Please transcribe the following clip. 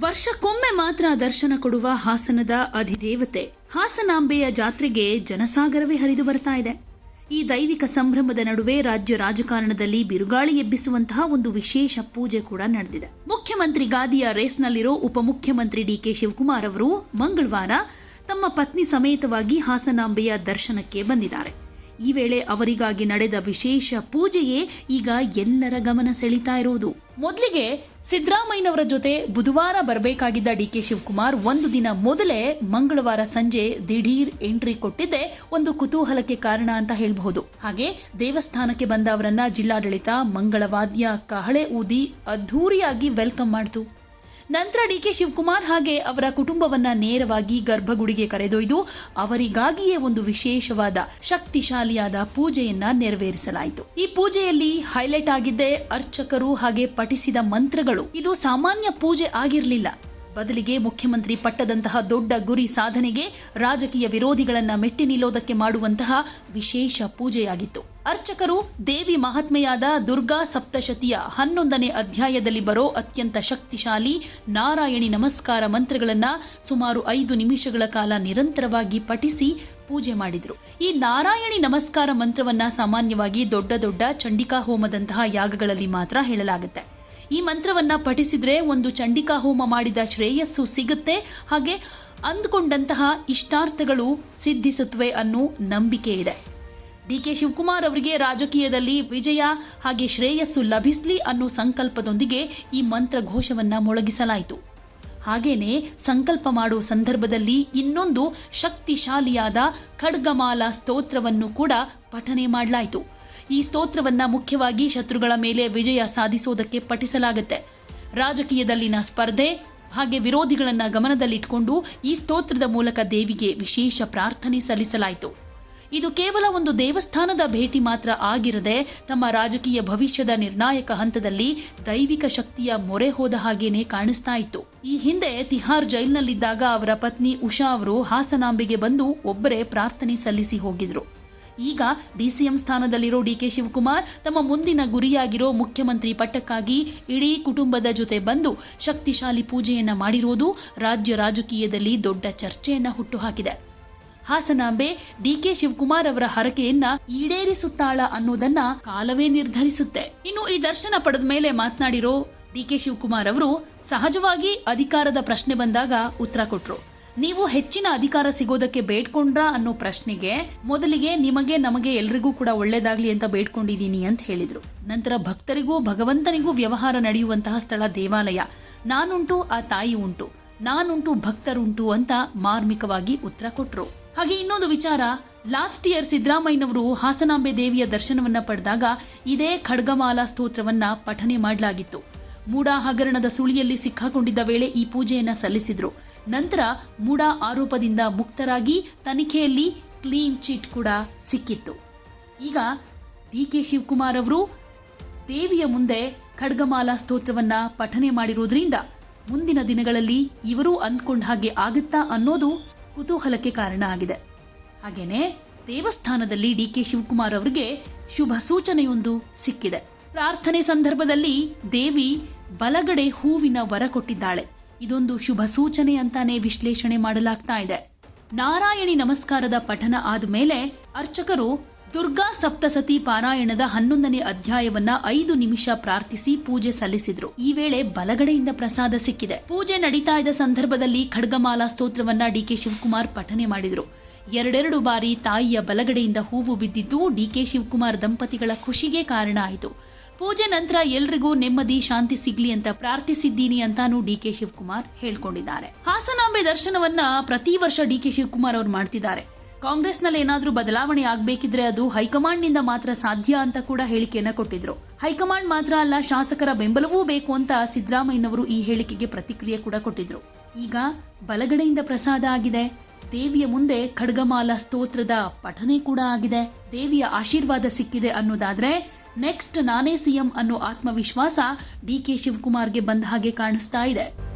ವರ್ಷಕ್ಕೊಮ್ಮೆ ಮಾತ್ರ ದರ್ಶನ ಕೊಡುವ ಹಾಸನದ ಅಧಿದೇವತೆ. ಹಾಸನಾಂಬೆಯ ಜಾತ್ರೆಗೆ ಜನಸಾಗರವೇ ಹರಿದು ಬರ್ತಾ ಇದೆ. ಈ ದೈವಿಕ ಸಂಭ್ರಮದ ನಡುವೆ ರಾಜ್ಯ ರಾಜಕಾರಣದಲ್ಲಿ ಬಿರುಗಾಳಿ ಎಬ್ಬಿಸುವಂತಹ ಒಂದು ವಿಶೇಷ ಪೂಜೆ ಕೂಡ ನಡೆದಿದೆ. ಮುಖ್ಯಮಂತ್ರಿ ಗಾದಿಯ ರೇಸ್ನಲ್ಲಿರೋ ಉಪಮುಖ್ಯಮಂತ್ರಿ ಡಿಕೆ ಶಿವಕುಮಾರ್ ಅವರು ಮಂಗಳವಾರ ತಮ್ಮ ಪತ್ನಿ ಸಮೇತವಾಗಿ ಹಾಸನಾಂಬೆಯ ದರ್ಶನಕ್ಕೆ ಬಂದಿದ್ದಾರೆ. ಈ ವೇಳೆ ಅವರಿಗಾಗಿ ನಡೆದ ವಿಶೇಷ ಪೂಜೆಯೇ ಈಗ ಎಲ್ಲರ ಗಮನ ಸೆಳೀತಾ ಇರುವುದು. ಮೊದಲಿಗೆ ಸಿದ್ದರಾಮಯ್ಯನವರ ಜೊತೆ ಬುಧವಾರ ಬರಬೇಕಾಗಿದ್ದ ಡಿ ಕೆ ಶಿವಕುಮಾರ್ ಒಂದು ದಿನ ಮೊದಲೇ ಮಂಗಳವಾರ ಸಂಜೆ ದಿಢೀರ್ ಎಂಟ್ರಿ ಕೊಟ್ಟಿದ್ದೆ ಒಂದು ಕುತೂಹಲಕ್ಕೆ ಕಾರಣ ಅಂತ ಹೇಳಬಹುದು. ಹಾಗೆ ದೇವಸ್ಥಾನಕ್ಕೆ ಬಂದ ಅವರನ್ನ ಜಿಲ್ಲಾಡಳಿತ ಮಂಗಳವಾದ್ಯ ಕಹಳೆ ಊದಿ ಅದ್ಧೂರಿಯಾಗಿ ವೆಲ್ಕಮ್ ಮಾಡಿತು. ನಂತರ ಡಿ ಕೆ ಶಿವಕುಮಾರ್ ಹಾಗೆ ಅವರ ಕುಟುಂಬವನ್ನ ನೇರವಾಗಿ ಗರ್ಭಗುಡಿಗೆ ಕರೆದೊಯ್ದು ಅವರಿಗಾಗಿಯೇ ಒಂದು ವಿಶೇಷವಾದ ಶಕ್ತಿಶಾಲಿಯಾದ ಪೂಜೆಯನ್ನ ನೆರವೇರಿಸಲಾಯಿತು. ಈ ಪೂಜೆಯಲ್ಲಿ ಹೈಲೈಟ್ ಆಗಿದ್ದೆ ಅರ್ಚಕರು ಹಾಗೆ ಪಠಿಸಿದ ಮಂತ್ರಗಳು. ಇದು ಸಾಮಾನ್ಯ ಪೂಜೆ ಆಗಿರಲಿಲ್ಲ. ಬದಲಿಗೆ ಮುಖ್ಯಮಂತ್ರಿ ಪಟ್ಟದಂತಹ ದೊಡ್ಡ ಗುರಿ ಸಾಧನೆಗೆ ರಾಜಕೀಯ ವಿರೋಧಿಗಳನ್ನ ಮೆಟ್ಟಿ ನಿಲ್ಲೋದಕ್ಕೆ ಮಾಡುವಂತಹ ವಿಶೇಷ ಪೂಜೆಯಾಗಿತ್ತು. ಅರ್ಚಕರು ದೇವಿ ಮಹಾತ್ಮೆಯಾದ ದುರ್ಗಾ ಸಪ್ತಶತಿಯ ಹನ್ನೊಂದನೇ ಅಧ್ಯಾಯದಲ್ಲಿ ಬರೋ ಅತ್ಯಂತ ಶಕ್ತಿಶಾಲಿ ನಾರಾಯಣಿ ನಮಸ್ಕಾರ ಮಂತ್ರಗಳನ್ನು ಸುಮಾರು ಐದು ನಿಮಿಷಗಳ ಕಾಲ ನಿರಂತರವಾಗಿ ಪಠಿಸಿ ಪೂಜೆ ಮಾಡಿದರು. ಈ ನಾರಾಯಣಿ ನಮಸ್ಕಾರ ಮಂತ್ರವನ್ನ ಸಾಮಾನ್ಯವಾಗಿ ದೊಡ್ಡ ದೊಡ್ಡ ಚಂಡಿಕಾ ಹೋಮದಂತಹ ಯಾಗಗಳಲ್ಲಿ ಮಾತ್ರ ಹೇಳಲಾಗುತ್ತೆ. ಈ ಮಂತ್ರವನ್ನ ಪಠಿಸಿದ್ರೆ ಒಂದು ಚಂಡಿಕಾ ಹೋಮ ಮಾಡಿದ ಶ್ರೇಯಸ್ಸು ಸಿಗುತ್ತೆ. ಹಾಗೆ ಅಂದುಕೊಂಡಂತಹ ಇಷ್ಟಾರ್ಥಗಳು ಸಿದ್ಧಿಸುತ್ತವೆ ಅನ್ನೋ ನಂಬಿಕೆ ಇದೆ. ಡಿಕೆ ಶಿವಕುಮಾರ್ ಅವರಿಗೆ ರಾಜಕೀಯದಲ್ಲಿ ವಿಜಯ ಹಾಗೆ ಶ್ರೇಯಸ್ಸು ಲಭಿಸಲಿ ಅನ್ನೋ ಸಂಕಲ್ಪದೊಂದಿಗೆ ಈ ಮಂತ್ರ ಘೋಷವನ್ನ ಮೊಳಗಿಸಲಾಯಿತು. ಹಾಗೇನೆ ಸಂಕಲ್ಪ ಮಾಡುವ ಸಂದರ್ಭದಲ್ಲಿ ಇನ್ನೊಂದು ಶಕ್ತಿಶಾಲಿಯಾದ ಖಡ್ಗಮಾಲ ಸ್ತೋತ್ರವನ್ನು ಕೂಡ ಪಠನೆ ಮಾಡಲಾಯಿತು. ಈ ಸ್ತೋತ್ರವನ್ನ ಮುಖ್ಯವಾಗಿ ಶತ್ರುಗಳ ಮೇಲೆ ವಿಜಯ ಸಾಧಿಸೋದಕ್ಕೆ ಪಠಿಸಲಾಗುತ್ತೆ. ರಾಜಕೀಯದಲ್ಲಿನ ಸ್ಪರ್ಧೆ, ಹಾಗೆ ವಿರೋಧಿಗಳನ್ನ ಗಮನದಲ್ಲಿಟ್ಕೊಂಡು ಈ ಸ್ತೋತ್ರದ ಮೂಲಕ ದೇವಿಗೆ ವಿಶೇಷ ಪ್ರಾರ್ಥನೆ ಸಲ್ಲಿಸಲಾಯಿತು. ಇದು ಕೇವಲ ಒಂದು ದೇವಸ್ಥಾನದ ಭೇಟಿ ಮಾತ್ರ ಆಗಿರದೆ ತಮ್ಮ ರಾಜಕೀಯ ಭವಿಷ್ಯದ ನಿರ್ಣಾಯಕ ಹಂತದಲ್ಲಿ ದೈವಿಕ ಶಕ್ತಿಯ ಮೊರೆ ಹೋದ ಹಾಗೇನೆ ಕಾಣಿಸ್ತಾ ಇತ್ತು. ಈ ಹಿಂದೆ ತಿಹಾರ್ ಜೈಲ್ನಲ್ಲಿದ್ದಾಗ ಅವರ ಪತ್ನಿ ಉಷಾ ಅವರು ಹಾಸನಾಂಬೆಗೆ ಬಂದು ಒಬ್ಬರೇ ಪ್ರಾರ್ಥನೆ ಸಲ್ಲಿಸಿ ಹೋಗಿದ್ರು. ಈಗ ಡಿಸಿಎಂ ಸ್ಥಾನದಲ್ಲಿರೋ ಡಿ ಕೆ ಶಿವಕುಮಾರ್ ತಮ್ಮ ಮುಂದಿನ ಗುರಿಯಾಗಿರೋ ಮುಖ್ಯಮಂತ್ರಿ ಪಟ್ಟಕ್ಕಾಗಿ ಇಡೀ ಕುಟುಂಬದ ಜೊತೆ ಬಂದು ಶಕ್ತಿಶಾಲಿ ಪೂಜೆಯನ್ನ ಮಾಡಿರೋದು ರಾಜ್ಯ ರಾಜಕೀಯದಲ್ಲಿ ದೊಡ್ಡ ಚರ್ಚೆಯನ್ನ ಹುಟ್ಟುಹಾಕಿದೆ ಹಾಸನಾಂಬೆ ಡಿಕೆ ಶಿವಕುಮಾರ್ ಅವರ ಹರಕೆಯನ್ನ ಈಡೇರಿಸುತ್ತಾಳ ಅನ್ನೋದನ್ನ ಕಾಲವೇ ನಿರ್ಧರಿಸುತ್ತೆ. ಇನ್ನು ಈ ದರ್ಶನ ಪಡೆದ ಮೇಲೆ ಮಾತನಾಡಿರೋ ಡಿಕೆ ಶಿವಕುಮಾರ್ ಅವರು ಸಹಜವಾಗಿ ಅಧಿಕಾರದ ಪ್ರಶ್ನೆ ಬಂದಾಗ ಉತ್ತರ ಕೊಟ್ರು. ನೀವು ಹೆಚ್ಚಿನ ಅಧಿಕಾರ ಸಿಗೋದಕ್ಕೆ ಬೇಡ್ಕೊಂಡ್ರಾ ಅನ್ನೋ ಪ್ರಶ್ನೆಗೆ ಮೊದಲಿಗೆ ನಿಮಗೆ ನಮಗೆ ಎಲ್ರಿಗೂ ಕೂಡ ಒಳ್ಳೇದಾಗ್ಲಿ ಅಂತ ಬೇಡ್ಕೊಂಡಿದ್ದೀನಿ ಅಂತ ಹೇಳಿದ್ರು. ನಂತರ ಭಕ್ತರಿಗೂ ಭಗವಂತನಿಗೂ ವ್ಯವಹಾರ ನಡೆಯುವಂತಹ ಸ್ಥಳ ದೇವಾಲಯ. ನಾನುಂಟು, ಆ ತಾಯಿ ಉಂಟು. ನಾನುಂಟು, ಭಕ್ತರುಂಟು ಅಂತ ಮಾರ್ಮಿಕವಾಗಿ ಉತ್ತರ ಕೊಟ್ಟರು ಹಾಗೆ ಇನ್ನೊಂದು ವಿಚಾರ ಲಾಸ್ಟ್ ಇಯರ್ ಸಿದ್ದರಾಮಯ್ಯನವರು ಹಾಸನಾಂಬೆ ದೇವಿಯ ದರ್ಶನವನ್ನ ಪಡೆದಾಗ ಇದೇ ಖಡ್ಗಮಾಲಾ ಸ್ತೋತ್ರವನ್ನ ಪಠನೆ ಮಾಡಲಾಗಿತ್ತು. ಮೂಡಾ ಹಗರಣದ ಸುಳಿಯಲ್ಲಿ ಸಿಕ್ಕಾಕೊಂಡಿದ್ದ ವೇಳೆ ಈ ಪೂಜೆಯನ್ನ ಸಲ್ಲಿಸಿದ್ರು. ನಂತರ ಮೂಡಾ ಆರೋಪದಿಂದ ಮುಕ್ತರಾಗಿ ತನಿಖೆಯಲ್ಲಿ ಕ್ಲೀನ್ ಚಿಟ್ ಕೂಡ ಸಿಕ್ಕಿತ್ತು. ಈಗ ಡಿ ಕೆ ಶಿವಕುಮಾರ್ ಅವರು ದೇವಿಯ ಮುಂದೆ ಖಡ್ಗಮಾಲಾ ಸ್ತೋತ್ರವನ್ನ ಪಠನೆ ಮಾಡಿರೋದ್ರಿಂದ ಮುಂದಿನ ದಿನಗಳಲ್ಲಿ ಇವರೂ ಅಂದ್ಕೊಂಡ ಹಾಗೆ ಆಗುತ್ತಾ ಅನ್ನೋದು ಕುತೂಹಲಕ್ಕೆ ಕಾರಣ ಆಗಿದೆ. ಹಾಗೇನೆ ದೇವಸ್ಥಾನದಲ್ಲಿ ಡಿ ಕೆ ಶಿವಕುಮಾರ್ ಅವರಿಗೆ ಶುಭ ಸೂಚನೆಯೊಂದು ಸಿಕ್ಕಿದೆ. ಪ್ರಾರ್ಥನೆ ಸಂದರ್ಭದಲ್ಲಿ ದೇವಿ ಬಲಗಡೆ ಹೂವಿನ ವರ ಕೊಟ್ಟಿದ್ದಾಳೆ. ಇದೊಂದು ಶುಭ ಸೂಚನೆ ಅಂತಾನೆ ವಿಶ್ಲೇಷಣೆ ಮಾಡಲಾಗ್ತಾ ಇದೆ. ನಾರಾಯಣಿ ನಮಸ್ಕಾರದ ಪಠನ ಆದ ಮೇಲೆ ಅರ್ಚಕರು ದುರ್ಗಾ ಸಪ್ತಸತಿ ಪಾರಾಯಣದ ಹನ್ನೊಂದನೇ ಅಧ್ಯಾಯವನ್ನ ಐದು ನಿಮಿಷ ಪ್ರಾರ್ಥಿಸಿ ಪೂಜೆ ಸಲ್ಲಿಸಿದ್ರು. ಈ ವೇಳೆ ಬಲಗಡೆಯಿಂದ ಪ್ರಸಾದ ಸಿಕ್ಕಿದೆ. ಪೂಜೆ ನಡೀತಾ ಇದ್ದ ಸಂದರ್ಭದಲ್ಲಿ ಖಡ್ಗಮಾಲಾ ಸ್ತೋತ್ರವನ್ನ ಡಿಕೆ ಶಿವಕುಮಾರ್ ಪಠನೆ ಮಾಡಿದ್ರು. ಎರಡೆರಡು ಬಾರಿ ತಾಯಿಯ ಬಲಗಡೆಯಿಂದ ಹೂವು ಬಿದ್ದಿದ್ದು ಡಿಕೆ ಶಿವಕುಮಾರ್ ದಂಪತಿಗಳ ಖುಷಿಗೆ ಕಾರಣ ಆಯಿತು. ಪೂಜೆ ನಂತರ ಎಲ್ರಿಗೂ ನೆಮ್ಮದಿ, ಶಾಂತಿ ಸಿಗ್ಲಿ ಅಂತ ಪ್ರಾರ್ಥಿಸಿದ್ದೀನಿ ಅಂತಾನು ಡಿಕೆ ಶಿವಕುಮಾರ್ ಹೇಳ್ಕೊಂಡಿದ್ದಾರೆ. ಹಾಸನಾಂಬೆ ದರ್ಶನವನ್ನ ಪ್ರತಿ ವರ್ಷ ಡಿ ಕೆ ಶಿವಕುಮಾರ್ ಅವರು ಮಾಡ್ತಿದ್ದಾರೆ. ಕಾಂಗ್ರೆಸ್ನಲ್ಲಿ ಏನಾದರೂ ಬದಲಾವಣೆ ಆಗಬೇಕಿದ್ರೆ ಅದು ಹೈಕಮಾಂಡ್ನಿಂದ ಮಾತ್ರ ಸಾಧ್ಯ ಅಂತ ಕೂಡ ಹೇಳಿಕೆಯನ್ನು ಕೊಟ್ಟಿದ್ರು. ಹೈಕಮಾಂಡ್ ಮಾತ್ರ ಅಲ್ಲ, ಶಾಸಕರ ಬೆಂಬಲವೂ ಬೇಕು ಅಂತ ಸಿದ್ದರಾಮಯ್ಯನವರು ಈ ಹೇಳಿಕೆಗೆ ಪ್ರತಿಕ್ರಿಯೆ ಕೂಡ ಕೊಟ್ಟಿದ್ರು. ಈಗ ಬಲಗಡೆಯಿಂದ ಪ್ರಸಾದ ಆಗಿದೆ. ದೇವಿಯ ಮುಂದೆ ಖಡ್ಗಮಾಲ ಸ್ತೋತ್ರದ ಪಠನೆ ಕೂಡ ಆಗಿದೆ. ದೇವಿಯ ಆಶೀರ್ವಾದ ಸಿಕ್ಕಿದೆ ಅನ್ನೋದಾದ್ರೆ ನೆಕ್ಸ್ಟ್ ನಾನೇ ಸಿಎಂ ಅನ್ನೋ ಆತ್ಮವಿಶ್ವಾಸ ಡಿ ಕೆ ಶಿವಕುಮಾರ್ಗೆ ಬಂದ ಹಾಗೆ ಕಾಣಿಸ್ತಾ ಇದೆ.